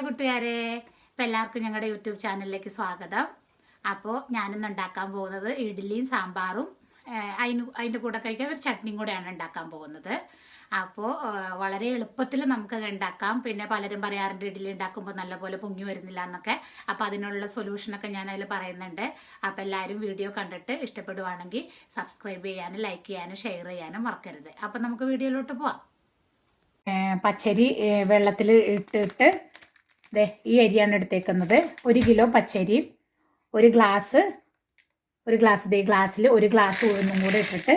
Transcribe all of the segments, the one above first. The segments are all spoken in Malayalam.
ഹായ് കൂട്ടുകാരെ ഇപ്പം എല്ലാവർക്കും ഞങ്ങളുടെ യൂട്യൂബ് ചാനലിലേക്ക് സ്വാഗതം. അപ്പോൾ ഞാനിന്ന് ഉണ്ടാക്കാൻ പോകുന്നത് ഇഡ്ഡലിയും സാമ്പാറും അതിന് അതിന്റെ കൂടെ കഴിക്കാൻ ഒരു ചട്നിയും കൂടെയാണ് ഉണ്ടാക്കാൻ പോകുന്നത്. അപ്പോൾ വളരെ എളുപ്പത്തിൽ നമുക്ക് ഉണ്ടാക്കാം. പിന്നെ പലരും പറയാറുണ്ട് ഇഡ്ഡലി ഉണ്ടാക്കുമ്പോൾ നല്ലപോലെ പൊങ്ങി വരുന്നില്ല എന്നൊക്കെ. അപ്പോൾ അതിനുള്ള സൊല്യൂഷനൊക്കെ ഞാൻ അതിൽ പറയുന്നുണ്ട്. അപ്പോൾ എല്ലാവരും വീഡിയോ കണ്ടിട്ട് ഇഷ്ടപ്പെടുവാണെങ്കിൽ സബ്സ്ക്രൈബ് ചെയ്യാനും ലൈക്ക് ചെയ്യാനും ഷെയർ ചെയ്യാനും മറക്കരുത്. അപ്പോൾ നമുക്ക് വീഡിയോയിലോട്ട് പോവാം. പച്ചരി വെള്ളത്തിൽ ഇട്ടിട്ട് ദേ ഈ അരിയാണ് എടുത്തേക്കുന്നത്. ഒരു കിലോ പച്ചരി ഒരു ഗ്ലാസ് ഒരു ഗ്ലാസ് ദേ ഗ്ലാസ്സിൽ ഒരു ഗ്ലാസ് ഉഴുന്നും കൂടെ ഇട്ടിട്ട്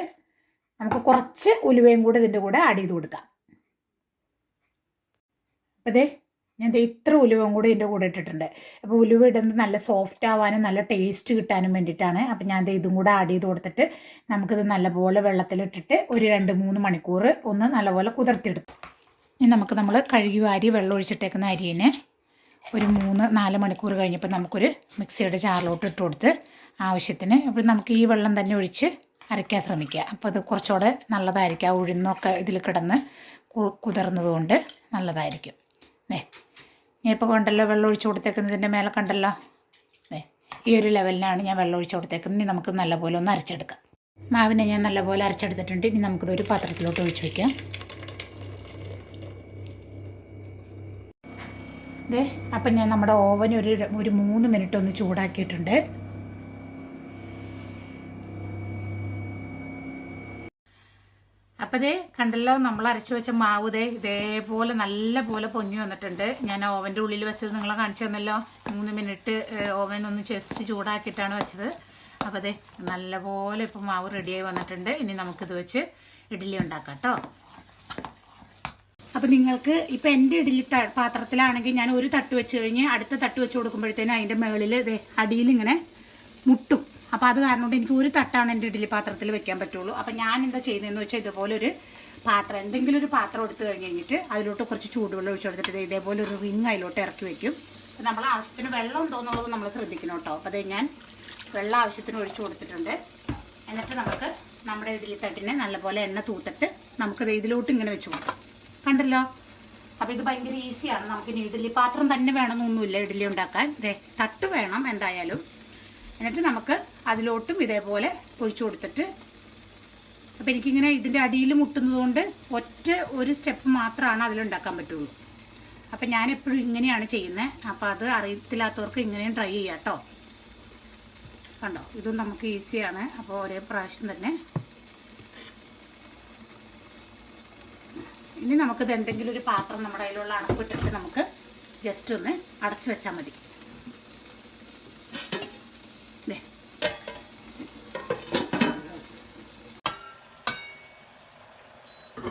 നമുക്ക് കുറച്ച് ഉലുവയും കൂടെ ഇതിന്റെ കൂടെ ആഡ് ചെയ്ത് കൊടുക്കാം. അപ്പോൾ ദേ ഞാൻ ഇത്ര ഉലുവയും കൂടെ ഇതിന്റെ കൂടെ ഇട്ടിട്ടുണ്ട്. അപ്പോൾ ഉലുവ ഇടുന്നത് നല്ല സോഫ്റ്റ് ആവാനും നല്ല ടേസ്റ്റ് കിട്ടാനും വേണ്ടിയിട്ടാണ്. അപ്പോൾ ഞാൻ ഇതും കൂടെ ആഡ് ചെയ്ത് കൊടുത്തിട്ട് നമുക്കിത് നല്ലപോലെ വെള്ളത്തിലിട്ടിട്ട് ഒരു രണ്ട് മൂന്ന് മണിക്കൂർ ഒന്ന് നല്ലപോലെ കുതിർത്തിയെടുക്കും. ഇനി നമുക്ക് നമ്മൾ കഴുകി വാരി വെള്ളം ഒഴിച്ചിട്ടേക്കുന്ന അരിയിനെ ഒരു മൂന്ന് നാല് മണിക്കൂർ കഴിഞ്ഞപ്പോൾ നമുക്കൊരു മിക്സിയുടെ ചാറിലോട്ട് ഇട്ട് കൊടുത്ത് ആവശ്യത്തിന് ഇപ്പോൾ നമുക്ക് ഈ വെള്ളം തന്നെ ഒഴിച്ച് അരയ്ക്കാൻ ശ്രമിക്കുക. അപ്പോൾ അത് കുറച്ചുകൂടെ നല്ലതായിരിക്കും. ആ ഉഴുന്നൊക്കെ ഇതിൽ കിടന്ന് കുതിർന്നതുകൊണ്ട് നല്ലതായിരിക്കും. ഏ ഇനി ഇപ്പോൾ കണ്ടല്ലോ വെള്ളം ഒഴിച്ച് കൊടുത്തേക്കുന്നതിന്റെ മേലെ കണ്ടല്ലോ? ഏ ഈ ഒരു ലെവലിലാണ് ഞാൻ വെള്ളം ഒഴിച്ച് കൊടുത്തേക്കുന്നത്. ഇനി നമുക്ക് നല്ലപോലെ ഒന്ന് അരച്ചെടുക്കാം. മാവിനെ ഞാൻ നല്ലപോലെ അരച്ചെടുത്തിട്ടുണ്ട്. ഇനി നമുക്കിതൊരു പാത്രത്തിലോട്ട് ഒഴിച്ച് വയ്ക്കാം. ദേ അപ്പം ഞാൻ നമ്മുടെ ഓവൻ ഒരു ഒരു മൂന്ന് മിനിറ്റ് ഒന്ന് ചൂടാക്കിയിട്ടുണ്ട്. അപ്പം കണ്ടല്ലോ നമ്മൾ അരച്ചു വെച്ച മാവ് ദേ ഇതേപോലെ നല്ല പോലെ പൊങ്ങി വന്നിട്ടുണ്ട്. ഞാൻ ഓവന്റെ ഉള്ളിൽ വെച്ചത് നിങ്ങളെ കാണിച്ചു തന്നല്ലോ. മൂന്ന് മിനിറ്റ് ഓവൻ ഒന്ന് ചെസ്റ്റ് ചൂടാക്കിയിട്ടാണ് വെച്ചത്. അപ്പോൾ ദേ നല്ലപോലെ ഇപ്പം മാവ് റെഡിയായി വന്നിട്ടുണ്ട്. ഇനി നമുക്കിത് വെച്ച് ഇഡ്ഡലി ഉണ്ടാക്കാം കേട്ടോ. അപ്പം നിങ്ങൾക്ക് ഇപ്പം എന്റെ ഇഡലി പാത്രത്തിലാണെങ്കിൽ ഞാൻ ഒരു തട്ട് വെച്ച് കഴിഞ്ഞ് അടുത്ത തട്ട് വെച്ച് കൊടുക്കുമ്പോഴത്തേനും അതിന്റെ മുകളിൽ ദേ അടിയിൽ ഇങ്ങനെ മുട്ടും. അപ്പോൾ അത് കാരണം കൊണ്ട് എനിക്ക് ഒരു തട്ടാണ് എന്റെ ഇഡലി പാത്രത്തിൽ വെക്കാൻ പറ്റുള്ളൂ. അപ്പം ഞാൻ എന്താ ചെയ്യുന്നതെന്ന് വെച്ചാൽ ഇതുപോലെ ഒരു പാത്രം എന്തെങ്കിലും ഒരു പാത്രം എടുത്ത് കഴിഞ്ഞ് കഴിഞ്ഞിട്ട് അതിലോട്ട് കുറച്ച് ചൂടുവെള്ളം ഒഴിച്ചു കൊടുത്തിട്ട് ഇതേപോലെ ഒരു റിങ് അതിലോട്ട് ഇറക്കി വെക്കും. അപ്പം നമ്മൾ ആവശ്യത്തിന് വെള്ളം ഉണ്ടോ എന്നുള്ളത് നമ്മൾ ശ്രദ്ധിക്കണം കേട്ടോ. അപ്പോൾ അത് ഞാൻ വെള്ളം ആവശ്യത്തിന് ഒഴിച്ചു കൊടുത്തിട്ടുണ്ട്. എന്നിട്ട് നമുക്ക് നമ്മുടെ ഇഡലി തട്ടിനെ നല്ലപോലെ എണ്ണ തൂത്തിട്ട് നമുക്കത് ഇതിലോട്ട് ഇങ്ങനെ വെച്ച് കൊടുക്കാം. കണ്ടല്ലോ? അപ്പോൾ ഇത് ഭയങ്കര ഈസിയാണ് നമുക്ക് ഇനി ഇഡ്ഡലി പാത്രം തന്നെ വേണമെന്നൊന്നുമില്ല ഇഡ്ഡലി ഉണ്ടാക്കാൻ. ദേ തട്ട് വേണം എന്തായാലും. എന്നിട്ട് നമുക്ക് അതിലോട്ടും ഇതേപോലെ ഒഴിച്ചു കൊടുത്തിട്ട് അപ്പോൾ എനിക്കിങ്ങനെ ഇതിന്റെ അടിയിൽ മുട്ടുന്നതുകൊണ്ട് ഒറ്റ ഒരു സ്റ്റെപ്പ് മാത്രമാണ് അതിലുണ്ടാക്കാൻ പറ്റുള്ളൂ. അപ്പം ഞാൻ എപ്പോഴും ഇങ്ങനെയാണ് ചെയ്യുന്നത് അപ്പോൾ അത് അറിയത്തില്ലാത്തവർക്ക് ഇങ്ങനെയും ട്രൈ ചെയ്യാം കേട്ടോ കണ്ടോ? ഇതും നമുക്ക് ഈസിയാണ് അപ്പോൾ ഒരേ പ്രാവശ്യം തന്നെ ഇനി നമുക്കിത് എന്തെങ്കിലും ഒരു പാത്രം നമ്മുടെ അതിലുള്ള അടപ്പിട്ടിട്ട് നമുക്ക് ജസ്റ്റ് ഒന്ന് അടച്ചു വെച്ചാൽ മതി.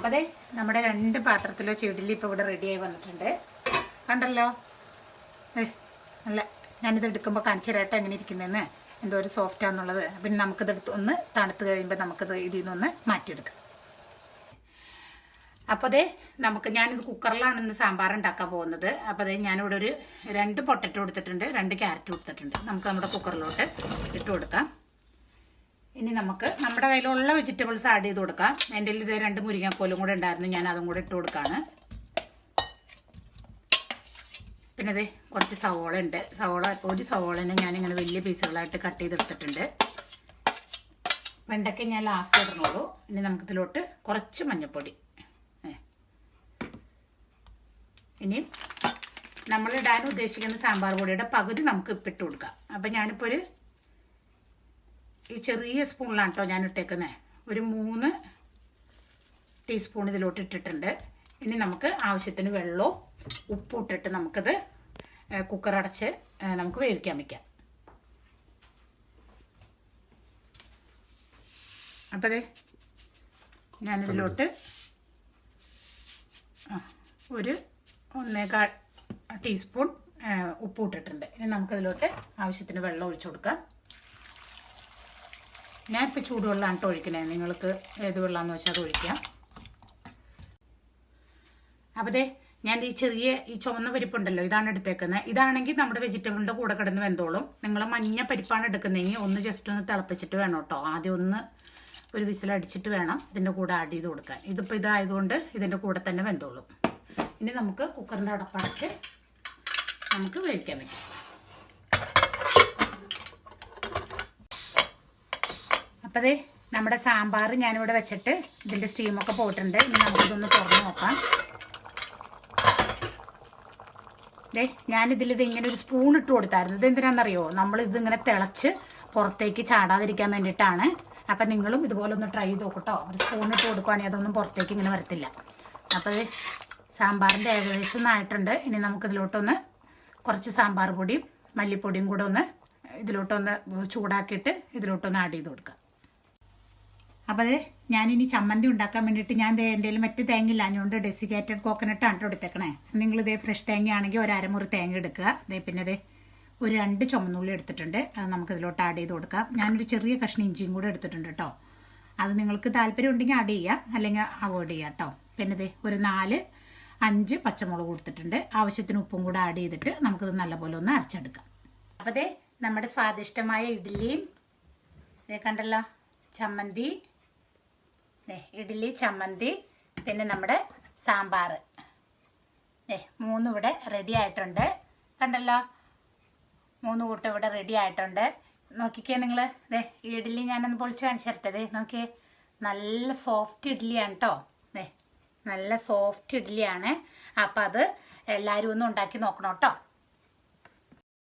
അതെ നമ്മുടെ രണ്ട് പാത്രത്തിലോ ചെടിലി ഇപ്പോൾ ഇവിടെ റെഡിയായി വന്നിട്ടുണ്ട്. കണ്ടല്ലോ? ഏ നല്ല ഞാനിത് എടുക്കുമ്പോൾ കാണിച്ചു തരാട്ടെ എങ്ങനെ ഇരിക്കുന്നതെന്ന്. എന്തോ ഒരു സോഫ്റ്റാന്നുള്ളത് പിന്നെ നമുക്കിത് എടുത്ത് ഒന്ന് തണുത്ത് കഴിയുമ്പോൾ നമുക്കിത് ഇതിൽ നിന്നൊന്ന് മാറ്റിയെടുക്കാം. അപ്പോൾ അതെ നമുക്ക് ഞാനിത് കുക്കറിലാണ് ഇന്ന് സാമ്പാർ ഉണ്ടാക്കാൻ പോകുന്നത്. അപ്പോൾ അതെ ഞാനിവിടെ ഒരു രണ്ട് പൊട്ടറ്റോ എടുത്തിട്ടുണ്ട് രണ്ട് ക്യാരറ്റ് എടുത്തിട്ടുണ്ട്. നമുക്ക് നമ്മുടെ കുക്കറിലോട്ട് ഇട്ട് കൊടുക്കാം. ഇനി നമുക്ക് നമ്മുടെ കയ്യിലുള്ള വെജിറ്റബിൾസ് ആഡ് ചെയ്ത് കൊടുക്കാം. എന്റെ ഇതേ രണ്ട് മുരിങ്ങക്കോലും കൂടെ ഉണ്ടായിരുന്നു ഞാൻ അതും കൂടെ ഇട്ട് കൊടുക്കാണ്. പിന്നെ അതെ കുറച്ച് സവോള ഉണ്ട്. സവോള ഒരു സവോളനെ ഞാനിങ്ങനെ വലിയ പീസുകളായിട്ട് കട്ട് ചെയ്തെടുത്തിട്ടുണ്ട്. വെണ്ടയ്ക്ക ഞാൻ ലാസ്റ്റ് ഇടണുള്ളൂ. ഇനി നമുക്കിതിലോട്ട് കുറച്ച് മഞ്ഞൾപ്പൊടി ഏ. ഇനി നമ്മൾ ഇടാൻ ഉദ്ദേശിക്കുന്ന സാമ്പാർ പൊടിയുടെ പകുതി നമുക്ക് ഇപ്പിട്ട് കൊടുക്കാം. അപ്പം ഞാനിപ്പോൾ ഒരു ഈ ചെറിയ സ്പൂണിലാണ് കേട്ടോ ഞാൻ ഇട്ടേക്കുന്നത് ഒരു മൂന്ന് ടീസ്പൂൺ ഇതിലോട്ട് ഇട്ടിട്ടുണ്ട്. ഇനി നമുക്ക് ആവശ്യത്തിന് വെള്ളവും ഉപ്പും ഇട്ടിട്ട് നമുക്കത് കുക്കർ അടച്ച് നമുക്ക് വേവിക്കാൻ വയ്ക്കാം അപ്പോൾ അതെ ഞാനിതിലോട്ട് ഒരു ഒന്നേകാൽ ടീസ്പൂൺ ഏ, ഉപ്പ് ഇട്ടിട്ടുണ്ട് ഇനി നമുക്കതിലോട്ട് ആവശ്യത്തിന് വെള്ളം ഒഴിച്ചു കൊടുക്കാം. ഞാനിപ്പോൾ ചൂടുവെള്ളമാണ് കേട്ടോ ഒഴിക്കണേ. നിങ്ങൾക്ക് ഏത് വെള്ളമാണെന്ന് വെച്ചാൽ അത് ഒഴിക്കാം. അപ്പോൾ ദേ ഞാൻ ഈ ചെറിയ ഈ ചുവന്ന പരിപ്പുണ്ടല്ലോ ഇതാണ് എടുത്തേക്കുന്നത് ഇതാണെങ്കിൽ നമ്മുടെ വെജിറ്റബിളിന്റെ കൂടെ കിടന്ന് വെന്തോളും. നിങ്ങൾ മഞ്ഞ പരിപ്പാണ് എടുക്കുന്നതെങ്കിൽ ഒന്ന് ജസ്റ്റ് ഒന്ന് തിളപ്പിച്ചിട്ട് വേണം കേട്ടോ ആദ്യം ഒന്ന് ഒരു വിസിലടിച്ചിട്ട് വേണം ഇതിന്റെ കൂടെ ആഡ് ചെയ്ത് കൊടുക്കാൻ. ഇതിപ്പോൾ ഇതായതുകൊണ്ട് ഇതിന്റെ കൂടെ തന്നെ വെന്തോളും. ഇനി നമുക്ക് കുക്കറിന്റെ അടപ്പടച്ച് നമുക്ക് വേവിക്കാൻ പറ്റും അപ്പോൾ ദേ നമ്മുടെ സാമ്പാർ ഞാനിവിടെ വെച്ചിട്ട് ഇതിന്റെ സ്റ്റീമൊക്കെ പോയിട്ടുണ്ട്. ഇനി നമുക്കിതൊന്ന് തുറന്ന് നോക്കാം. ദേ ഞാനിതിൽ ഇത് ഇങ്ങനെ ഒരു സ്പൂൺ ഇട്ട് കൊടുത്തായിരുന്നു. ഇത് എന്തിനാണെന്നറിയോ നമ്മൾ ഇതിങ്ങനെ തിളച്ച് പുറത്തേക്ക് ചാടാതിരിക്കാൻ വേണ്ടിയിട്ടാണ്. അപ്പം നിങ്ങളും ഇതുപോലെ ഒന്ന് ട്രൈ ചെയ്ത് നോക്കട്ടോ ഒരു സ്പൂൺ ഇട്ട് കൊടുക്കുകയാണെങ്കിൽ അതൊന്നും പുറത്തേക്ക് ഇങ്ങനെ വരത്തില്ല. അപ്പോൾ സാമ്പാറിന്റെ ഏകദേശം ഒന്ന് ആയിട്ടുണ്ട്. ഇനി നമുക്കിതിലോട്ടൊന്ന് കുറച്ച് സാമ്പാർ പൊടിയും മല്ലിപ്പൊടിയും കൂടെ ഒന്ന് ഇതിലോട്ടൊന്ന് ചൂടാക്കിയിട്ട് ഇതിലോട്ടൊന്ന് ആഡ് ചെയ്ത് കൊടുക്കാം. അപ്പോൾ അത് ഞാനിനി ചമ്മന്തി ഉണ്ടാക്കാൻ വേണ്ടിയിട്ട് ഞാൻ എന്തെങ്കിലും മറ്റ് തേങ്ങ ഇല്ലാഞ്ഞുകൊണ്ട് ഡെസിക്കേറ്റഡ് കോക്കനട്ടാണ് ആണ് എടുത്തേക്കണേ. നിങ്ങൾ ഇതേ ഫ്രഷ് തേങ്ങ ആണെങ്കിൽ ഒരു അരമുറി തേങ്ങ എടുക്കുക. ദേ പിന്നെ ദേ ഒരു രണ്ട് ചുമന്നുള്ളി എടുത്തിട്ടുണ്ട്. അത് നമുക്ക് ഇതിലോട്ട് ആഡ് ചെയ്ത് കൊടുക്കാം. ഞാനൊരു ചെറിയ കഷ്ണം ഇഞ്ചിയും കൂടെ എടുത്തിട്ടുണ്ട് കേട്ടോ അത് നിങ്ങൾക്ക് താല്പര്യം ഉണ്ടെങ്കിൽ ആഡ് ചെയ്യാം. അല്ലെങ്കിൽ അവോയ്ഡ് ചെയ്യാം കേട്ടോ പിന്നെ ദേ ഒരു നാല് അഞ്ച് പച്ചമുളക് കൊടുത്തിട്ടുണ്ട്. ആവശ്യത്തിന് ഉപ്പും കൂടെ ആഡ് ചെയ്തിട്ട് നമുക്കിത് നല്ലപോലെ ഒന്ന് അരച്ചെടുക്കാം. അപ്പോൾ ദേ നമ്മുടെ സ്വാദിഷ്ടമായ ഇഡ്ഡലിയും ദേ കണ്ടല്ലോ ചമ്മന്തി ഇഡ്ഡലി ചമ്മന്തി പിന്നെ നമ്മുടെ സാമ്പാർ ദേ മൂന്നും ഇവിടെ റെഡി ആയിട്ടുണ്ട്. കണ്ടല്ലോ മൂന്ന് കൂട്ടം ഇവിടെ റെഡി ആയിട്ടുണ്ട്. നോക്കിക്കേ നിങ്ങൾ ഈ ഇഡ്ഡലി ഞാനൊന്ന് പൊളിച്ച് കാണിച്ചു തരട്ടെ. നോക്കിയേ നല്ല സോഫ്റ്റ് ഇഡ്ഡലിയാണ് കേട്ടോ നല്ല സോഫ്റ്റ് ഇഡ്ഡലിയാണ്. അപ്പം അത് എല്ലാവരും ഒന്ന് ഉണ്ടാക്കി നോക്കണം കേട്ടോ.